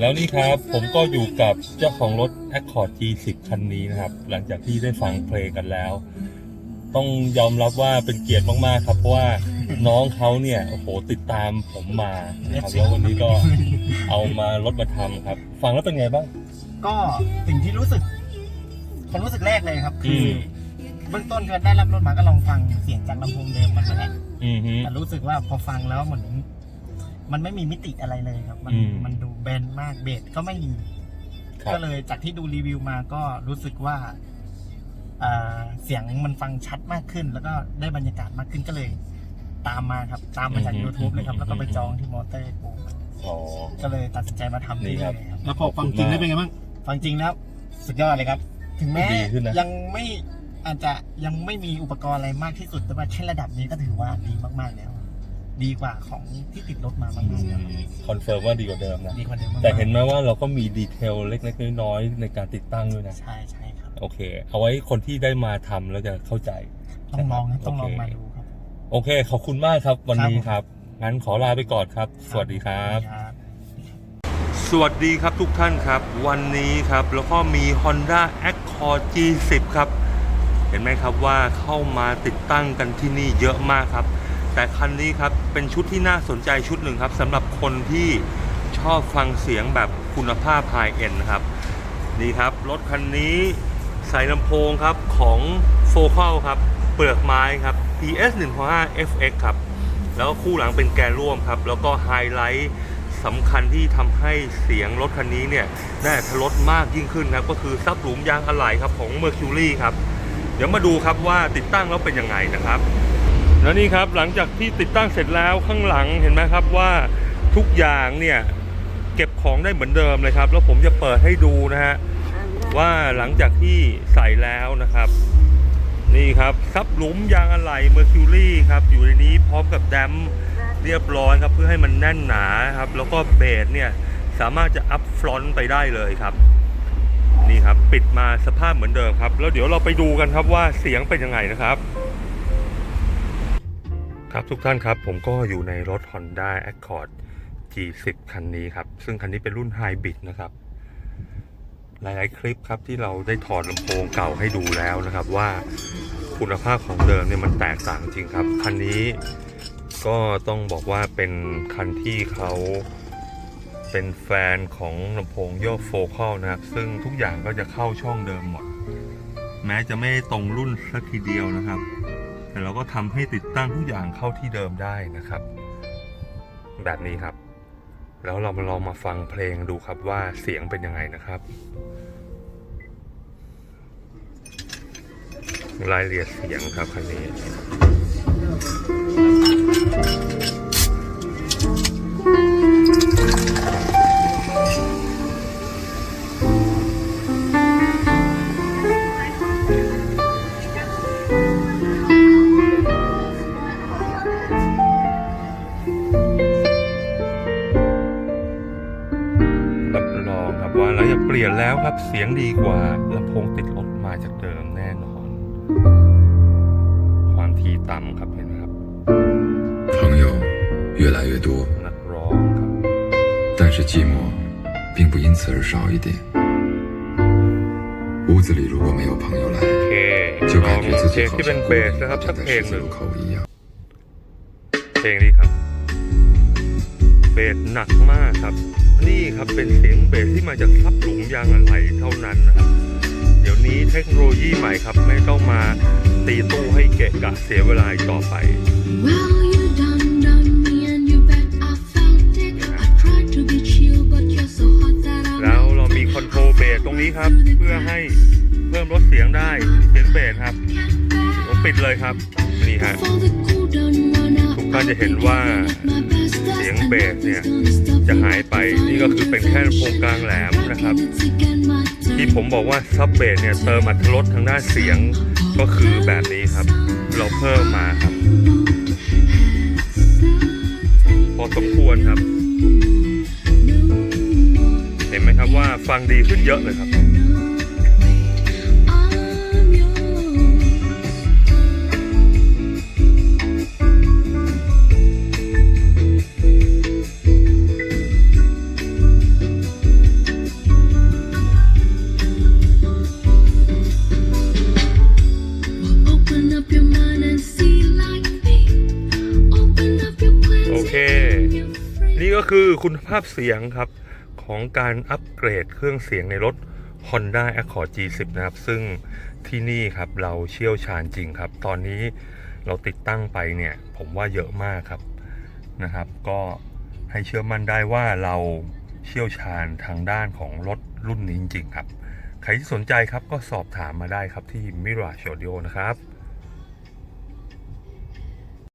แล้วนี่ครับผมก็อยู่กับเจ้าของรถ Accord G10 คันนี้นะครับ หลังจากที่ได้ฟังเพลงกันแล้ว ต้องยอมรับว่าเป็นเกียรติมากๆครับเพราะว่าน้องเขาเนี่ยโอ้โหติดตามผมมานะครับแล้ววันนี้ก็เอามารถมาทำครับ ฟังแล้วเป็นไงบ้าง ก็สิ่งที่รู้สึกความรู้สึกแรกเลยครับ คืออม เบื้องต้นก็ได้รับรถมาก็ลองฟังเสียงจากลำโพงเดิมมันนั่นแหละอือฮึแต่รู้สึกว่าพอฟังแล้วเหมือน มันไม่มีมิติอะไรเลยครับ มันอืม มันดูแบนมากเบสก็ไม่มี ครับก็เลยจากที่ดูรีวิวมาก็รู้สึกว่าอ่าเสียงมันฟังชัดมากขึ้น แล้วก็ได้บรรยากาศมากขึ้นก็เลย ตามมาครับ ตามมาจาก YouTube เลยครับ แล้วก็ไปจองที่มอเตอร์โปรอ๋อ ก็เลยตัดสินใจมาทำนี่ที่ครับเลยครับ แล้วพอฟังจริงได้เป็นไงบ้าง ฟังจริงแล้วสุดยอดเลยครับ ถึงแม้ดีขึ้นนะ ยังไม่อาจจะยังไม่มีอุปกรณ์อะไรมากที่สุดแต่ว่าแค่ระดับนี้ก็ถือว่าดีมากๆแล้ว ดีกว่าของที่ติดรถมามากๆแล้วคอนเฟิร์มว่าดีกว่าเดิมนะ ดีกว่าเดิมมากๆแต่เห็นไหมว่าเราก็มีดีเทลเล็กๆน้อยๆในการติดตั้งด้วยนะ ใช่ใช่ครับ โอเค เอาไว้คนที่ได้มาทำแล้วจะเข้าใจ ต้องลองครับต้องลองโอเคมาดูครับ โอเค ขอบคุณมากครับวันนี้ครับครับงั้นขอลาไปก่อนครับ สวัสดีครับ ครับ สวัสดีครับทุกท่านครับ วันนี้ครับแล้วก็มี Honda Accord G10 ครับ เห็นไหมครับว่าเข้ามาติดตั้งกันที่นี่เยอะมากครับ แต่คันนี้ครับเป็นชุดที่น่าสนใจชุดหนึ่งครับสำหรับคนที่ชอบฟังเสียงแบบคุณภาพ High End นครับนี่ครับรถคันนี้ใส่ลำโพงครับของ Focal ครับเปลือกไม้ครับ PS 165 FX ครับแล้วคู่หลังเป็นแกนร่วมครับ แล้วก็ไฮไลท์สำคัญที่ทำให้เสียงรถคันนี้เนี่ยได้อัตรถรสมากยิ่งขึ้นครับ ก็คือซับหลุมยางอะไหล่ครับของ Mercury ครับ เดี๋ยวมาดูครับว่าติดตั้งแล้วเป็นยังไงนะครับ แล้วนี่ครับหลังจากที่ติดตั้งเสร็จแล้วข้างหลังเห็นไหมครับว่าทุกอย่างเนี่ยเก็บของได้เหมือนเดิมเลยครับ แล้วผมจะเปิดให้ดูนะฮะว่าหลังจากที่ใส่แล้วนะครับ นี่ครับซับหลุมยางอะไหล่ Mercury ครับอยู่ในนี้พร้อมกับแดมเรียบร้อยครับเพื่อให้มันแน่นหนาครับ แล้วก็เบสเนี่ยสามารถจะอัพฟรอนต์ไปได้เลยครับ นี่ครับปิดมาสภาพเหมือนเดิมครับ แล้วเดี๋ยวเราไปดูกันครับว่าเสียงเป็นยังไงนะครับ ครับทุกท่านครับ ผมก็อยู่ในรถ Honda Accord G10 คันนี้ครับ ซึ่งคันนี้เป็นรุ่น Hybrid นะครับ หลายๆคลิปครับที่เราได้ถอดลำโพงเก่าให้ดูแล้วนะครับว่าคุณภาพของเดิมเนี่ยมันแตกต่างจริงครับ คันนี้ก็ต้องบอกว่าเป็นคันที่เขาเป็นแฟนของลำโพงโยกโฟกัลนะครับ ซึ่งทุกอย่างก็จะเข้าช่องเดิมหมด แม้จะไม่ตรงรุ่นสักทีเดียวนะครับ แต่เราก็ทำให้ติดตั้งทุกอย่างเข้าที่เดิมได้นะครับ แบบนี้ครับ แล้วเรามาลองมาฟังเพลงดูครับว่าเสียงเป็นยังไงนะครับ รายละเอียดเสียงครับคันนี้ แล้วครับเสียงดีกว่าลำโพงติดรถมาจากเดิมแน่นอน ความถี่ต่ำครับเห็นไหมครับ 朋友越来越多， นักร้องครับ 但是寂寞并不因此而少一点。屋子里如果没有朋友来， โอเค 就 ลอ 感 ง 觉自 เพล 己 ง 好 ที่ 像 เป็น 孤 เบส 零 นะครับ 零 สั 地 ก 站 เพ 在 ลง 十 หนึ่ง 字路口一样。 เพลงนี้ครับ เบสหนักมากครับ นี่ครับเป็นเสียงเบสที่มาจากซับหลุมยางอะไหล่เท่านั้นนะครับเดี๋ยวนี้เทคโนโลยีใหม่ครับไม่ต้องมาตีตู้ให้เกะกะเสียเวลาอีกต่อไป Well, you done done me and you bet I felt it. I tried to be chill, but you're so hot that I แล้วเรามีคอนโทรลเบสตรงนี้ครับ เพื่อให้เพิ่มลดเสียงได้เสียงเบสครับผมปิดเลยครับ นี่ฮะทุกท่านจะเห็นว่าเสียงเบสเนี่ยจะหายไปนี่ก็คือเป็นแค่ลำโพงกลางแหลมนะครับ ที่ผมบอกว่าซับเบสเนี่ยเติมอัตรถทางด้านเสียงก็คือแบบนี้ครับ เราเพิ่มมาครับ พอสมควรครับ เห็นไหมครับว่าฟังดีขึ้นเยอะเลยครับ ก็คือคุณภาพเสียงครับ ของการอัปเกรดเครื่องเสียงในรถ Honda Accord G10 นะครับ ซึ่งที่นี่ครับเราเชี่ยวชาญจริงครับ ตอนนี้เราติดตั้งไปเนี่ย ผมว่าเยอะมากครับนะครับ ก็ให้เชื่อมั่นได้ว่าเราเชี่ยวชาญทางด้านของรถรุ่นนี้จริงๆครับ ใครที่สนใจครับก็สอบถามมาได้ครับที่ Mirage Audio นะครับ